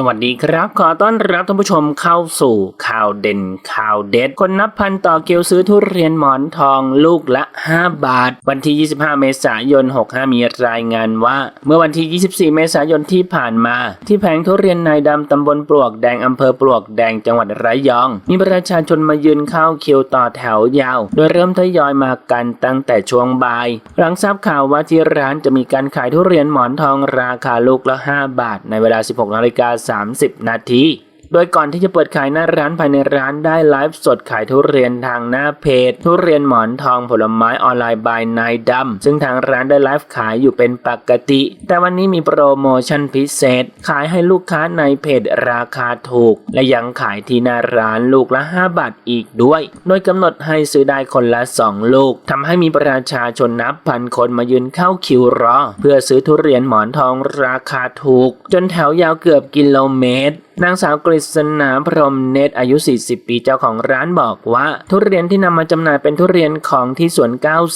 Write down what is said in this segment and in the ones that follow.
สวัสดีครับ ขอต้อนรับท่านผู้ชมเข้าสู่ข่าวเด่นข่าวเด็ด คนนับพันต่อเกียวซื้อทุเรียนหมอนทองลูกละ 5 บาท วันที่ 25 เมษายน 65 มีรายงานว่า เมื่อวันที่ 24 เมษายนที่ผ่านมา ที่แผงทุเรียนนายดำตำบลปลวกแดงอำเภอปลวกแดงจังหวัดระยอง มีประชาชนมายืนเข้าคิวต่อแถวยาว โดยเริ่มทยอยมากันตั้งแต่ช่วงบ่าย หลังทราบข่าวว่าที่ร้านจะมีการขายทุเรียนหมอนทองราคาลูกละ 5 บาท ในเวลา 16นาฬิกา30 นาที โดยก่อนที่จะเปิดขายหน้าร้านภายในร้านได้ไลฟ์สดขายทุเรียนทางหน้าเพจ ทุเรียนหมอนทองผลไม้ออนไลน์บายนายดำซึ่งทางร้านได้ไลฟ์ขายอยู่เป็นปกติ แต่วันนี้มีโปรโมชั่นพิเศษ ขายให้ลูกค้าในเพจราคาถูก และยังขายที่หน้าร้านลูกละ 5 บาทอีกด้วย โดยกำหนดให้ซื้อได้คนละ 2 ลูกทำให้มีประชาชนนับพันคนมายืนเข้าคิวรอ เพื่อซื้อทุเรียนหมอนทองราคาถูก จนแถวยาวเกือบกิโลเมตร นางสาวกฤษณาพรมเนตรอายุ 40 ปีเจ้าของร้านบอกว่า ทุเรียนที่นำมาจำหน่ายเป็นทุเรียนของที่สวน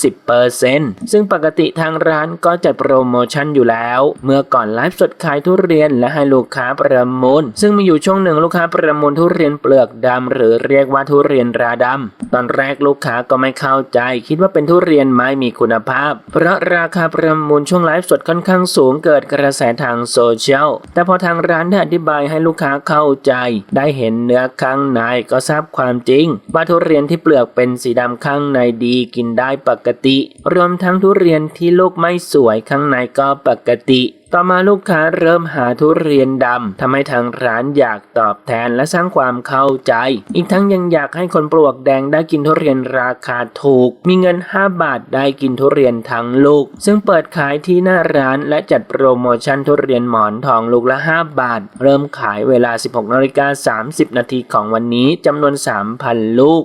90%ซซึ่งปกติทางร้านก็จัดโปรโมชั่นอยู่แล้ว เมื่อก่อนไลฟ์สดขายทุเรียนและให้ลูกค้าประมูล ซึ่งมีอยู่ช่วงหนึ่งลูกค้าประมูลทุเรียนเปลือกดำหรือเรียกว่าทุเรียนราดำตอนแรกลูกค้าก็ไม่เข้าใจ คิดว่าเป็นทุเรียนไม่มีคุณภาพ เพราะราคาประมูลช่วงไลฟ์สดค่อนข้างสูงเกิดกระแสทางโซเชียลแต่พอทางร้านได้อธิบายให้ลูกค้าเข้าใจ ได้เห็นเนื้อข้างในก็ทราบความจริงว่าทุเรียนที่เปลือกเป็นสีดำข้างในดีกินได้ปกติ รวมทั้งทุเรียนที่ลูกไม่สวยข้างในก็ปกติ ต่อมาลูกค้าเริ่มหาทุเรียนดำทำให้ทางร้านอยากตอบแทนและสร้างความเข้าใจ อีกทั้งยังอยากให้คนปลวกแดงได้กินทุเรียนราคาถูก มีเงิน 5 บาทได้กินทุเรียนทั้งลูก ซึ่งเปิดขายที่หน้าร้านและจัดโปรโมชั่นทุเรียนหมอนทองลูกละ 5 บาท เริ่มขายเวลา 16นาฬิกา30 นาทีของวันนี้จำนวน 3,000 ลูก